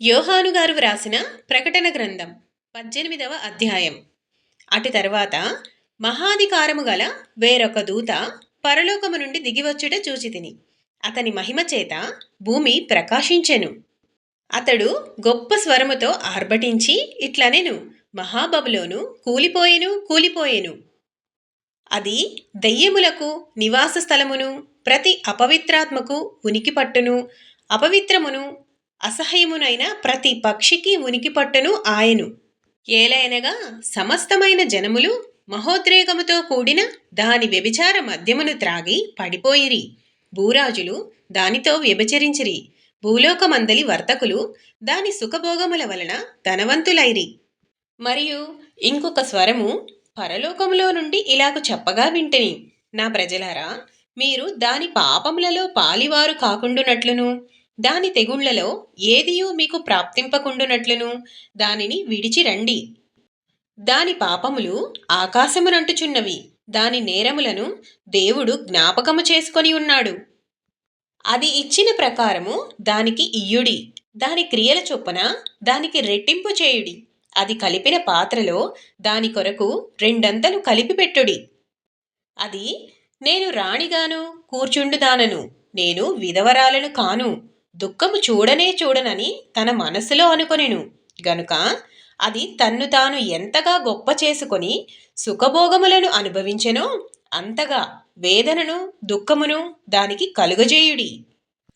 యోహాను గారు వ్రాసిన ప్రకటన గ్రంథం పద్దెనిమిదవ అధ్యాయం. అటు తర్వాత మహాధికారము గల వేరొక దూత పరలోకము నుండి దిగివచ్చుట చూచితిని అతని మహిమ చేత భూమి ప్రకాశించెను. అతడు గొప్ప స్వరముతో ఆర్భటించి ఇట్లనెను మహాబబులోను కూలిపోయెను కూలిపోయెను. అది దెయ్యములకు నివాస స్థలమును ప్రతి అపవిత్రాత్మకు ఉనికి పట్టును అపవిత్రమును అసహ్యమునైన ప్రతి పక్షికి ఉనికి పట్టును ఆయను. ఏలైనగా సమస్తమైన జనములు మహోద్రేకముతో కూడిన దాని వ్యభిచార మద్యమును త్రాగి పడిపోయిరి. భూరాజులు దానితో వ్యభిచరించిరి. భూలోకమందలి వర్తకులు దాని సుఖభోగముల వలన ధనవంతులైరి. మరియు ఇంకొక స్వరము పరలోకములో నుండి ఇలాగు చెప్పగా వింటిని. నా ప్రజలారా మీరు దాని పాపములలో పాలివారు కాకుండునట్లును. దాని తెగుళ్ళలో ఏదియూ మీకు ప్రాప్తింపకుండునట్లును? దానిని విడిచి రండి. దాని పాపములు ఆకాశమునంటుచున్నవి. దాని నేరములను దేవుడు జ్ఞాపకము చేసుకొని ఉన్నాడు. అది ఇచ్చిన ప్రకారము దానికి ఇయ్యుడి. దాని క్రియల చొప్పున దానికి రెట్టింపు చేయుడి. అది కలిపిన పాత్రలో దాని కొరకు రెండంతలు కలిపి పెట్టుడి. అది నేను రాణిగాను కూర్చుండుదానను. నేను విధవరాలను కాను. దుఃఖము చూడనే చూడనని తన మనసులో అనుకొనెను. గనుక అది తన్ను తాను ఎంతగా గొప్ప చేసుకొని సుఖభోగములను అనుభవించెనో అంతగా వేదనను దుఃఖమును దానికి కలుగజేయుడి.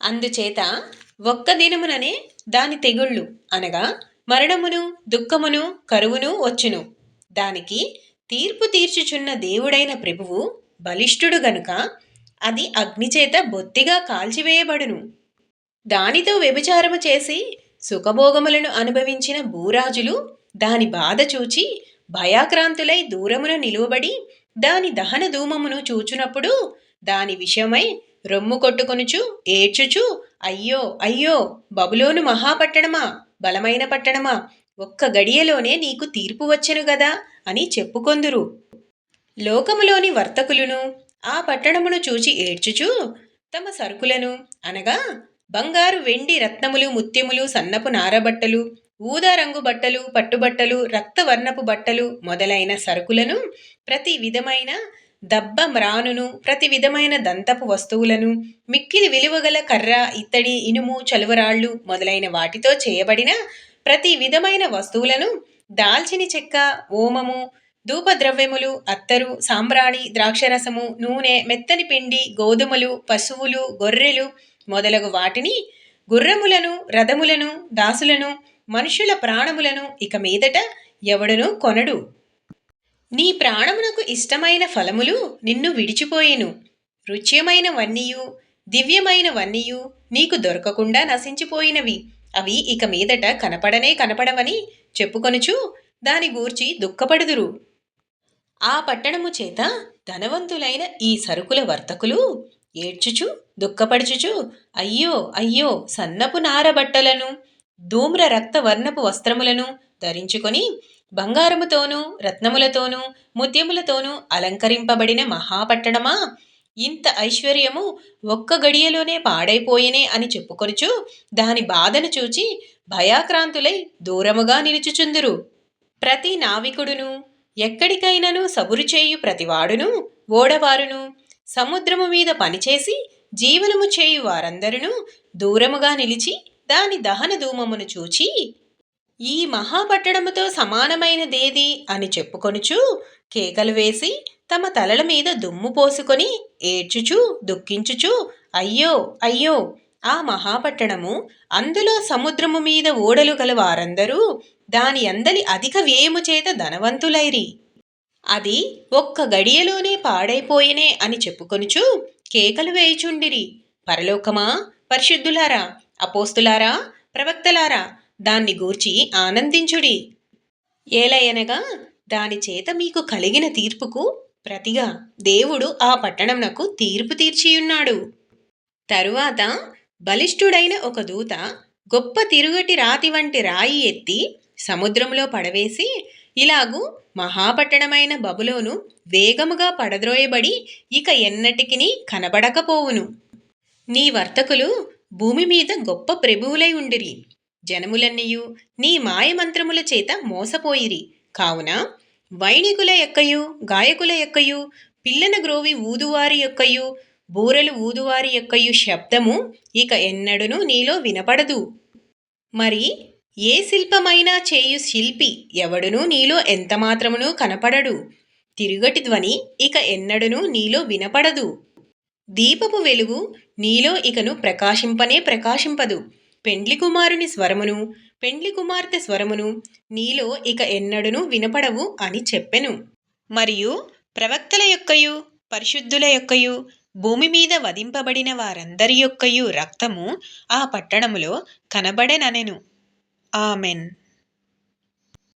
అందుచేత ఒక్క దినముననే దాని తెగుళ్ళు అనగా మరణమును దుఃఖమును కరువును వచ్చును. దానికి తీర్పు తీర్చుచున్న దేవుడైన ప్రభువు బలిష్ఠుడు గనుక అది అగ్నిచేత బొత్తిగా కాల్చివేయబడును. దానితో వ్యభిచారము చేసి సుఖభోగములను అనుభవించిన భూరాజులు దాని బాధ చూచి భయాక్రాంతులై దూరమున నిలువబడి దాని దహన ధూమమును చూచునప్పుడు దాని విషయమై రొమ్ము కొట్టుకొనుచు ఏడ్చుచు అయ్యో అయ్యో బబులోను మహాపట్టణమా బలమైన పట్టణమా ఒక్క గడియలోనే నీకు తీర్పు వచ్చెను గదా అని చెప్పుకొందురు. లోకములోని వర్తకులను ఆ పట్టణమును చూచి ఏడ్చుచు తమ సరుకులను అనగా బంగారు వెండి రత్నములు ముత్యములు సన్నపు నారబట్టలు ఊదా రంగు బట్టలు పట్టుబట్టలు రక్తవర్ణపు బట్టలు మొదలైన సరుకులను ప్రతి విధమైన దబ్బ మ్రానును ప్రతి విధమైన దంతపు వస్తువులను మిక్కిలి విలువగల కర్ర ఇత్తడి ఇనుము చలువరాళ్ళు మొదలైన వాటితో చేయబడిన ప్రతి విధమైన వస్తువులను దాల్చిన చెక్క ఓమము ధూపద్రవ్యములు అత్తరు సాంబ్రాణి ద్రాక్షరసము నూనె మెత్తని పిండి గోధుమలు పశువులు గొర్రెలు మొదలగు వాటిని గుర్రములను రథములను దాసులను మనుషుల ప్రాణములను ఇక మీదట ఎవడునూ కొనడు. నీ ప్రాణమునకు ఇష్టమైన ఫలములు నిన్ను విడిచిపోయేను. రుచ్యమైన వన్నీయు దివ్యమైన వన్నీయు నీకు దొరకకుండా నశించిపోయినవి. అవి ఇక మీదట కనపడనే కనపడవని చెప్పుకొనుచు దాని గూర్చి దుఃఖపడుదురు. ఆ పట్టణము చేత ధనవంతులైన ఈ సరుకుల వర్తకులు ఏడ్చుచు దుఃఖపడుచుచు అయ్యో అయ్యో సన్నపు నార బట్టలను ధూమ్ర రక్త వర్ణపు వస్త్రములను ధరించుకొని బంగారముతోనూ రత్నములతోనూ ముత్యములతోనూ అలంకరింపబడిన మహాపట్టణమా? ఇంత ఐశ్వర్యము ఒక్క గడియలోనే పాడైపోయేనే అని చెప్పుకొనుచు దాని బాధను చూచి భయాక్రాంతులై దూరముగా నిలుచుచుందురు. ప్రతి నావికుడును ఎక్కడికైనను సబురు చేయు ప్రతివాడును ఓడవారును సముద్రము మీద పనిచేసి జీవనము చేయు వారందరూ దూరముగా నిలిచి దాని దహన ధూమమును చూచి ఈ మహాపట్టణముతో సమానమైనదేది అని చెప్పుకొనుచు కేకలు వేసి తమ తలల మీద దుమ్ము పోసుకొని ఏడ్చుచు దుఃఖించుచు అయ్యో అయ్యో ఆ మహాపట్టణము అందులో సముద్రము మీద ఓడలు గల వారందరూ దాని అందలి అధిక వ్యయము చేత ధనవంతులైరి. అది ఒక్క గడియలోనే పాడైపోయినే అని చెప్పుకొనుచు కేకలు వేయుచుండిరి. పరలోకమా పరిశుద్ధులారా అపోస్తులారా ప్రవక్తలారా దాన్ని గూర్చి ఆనందించుడి. ఏలయనగా దాని చేత మీకు కలిగిన తీర్పుకు ప్రతిగా దేవుడు ఆ పట్టణంనకు తీర్పు తీర్చియున్నాడు. తరువాత బలిష్ఠుడైన ఒక దూత గొప్ప తిరుగటి రాతి వంటి రాయి ఎత్తి సముద్రంలో పడవేసి ఇలాగు మహాపట్టణమైన బబులోను వేగముగా పడద్రోయబడి ఇక ఎన్నటికిని కనబడకపోవును. నీ వర్తకులు భూమి మీద గొప్ప ప్రభువులై ఉండిరి. జనములన్నీయు నీ మాయమంత్రముల చేత మోసపోయిరి. కావున వైణికుల యొక్కయు గాయకుల యొక్కయు పిల్లన గ్రోవి ఊదువారి యొక్కయు బూరలు ఊదువారి యొక్కయు శబ్దము ఇక ఎన్నడును నీలో వినపడదు. మరి ఏ శిల్పమైనా చేయు శిల్పి ఎవడునూ నీలో ఎంతమాత్రమునూ కనపడడు. తిరుగటి ధ్వని ఇక ఎన్నడును నీలో వినపడదు. దీపపు వెలుగు నీలో ఇకను ప్రకాశింపనే ప్రకాశింపదు. పెండ్లి కుమారుని స్వరమును పెండ్లి కుమార్తె స్వరమును నీలో ఇక ఎన్నడును వినపడవు అని చెప్పెను. మరియు ప్రవక్తల యొక్కయు పరిశుద్ధుల యొక్కయు భూమి మీద వధింపబడిన వారందరి యొక్కయు రక్తము ఆ పట్టణములో కనబడెననెను. Amén.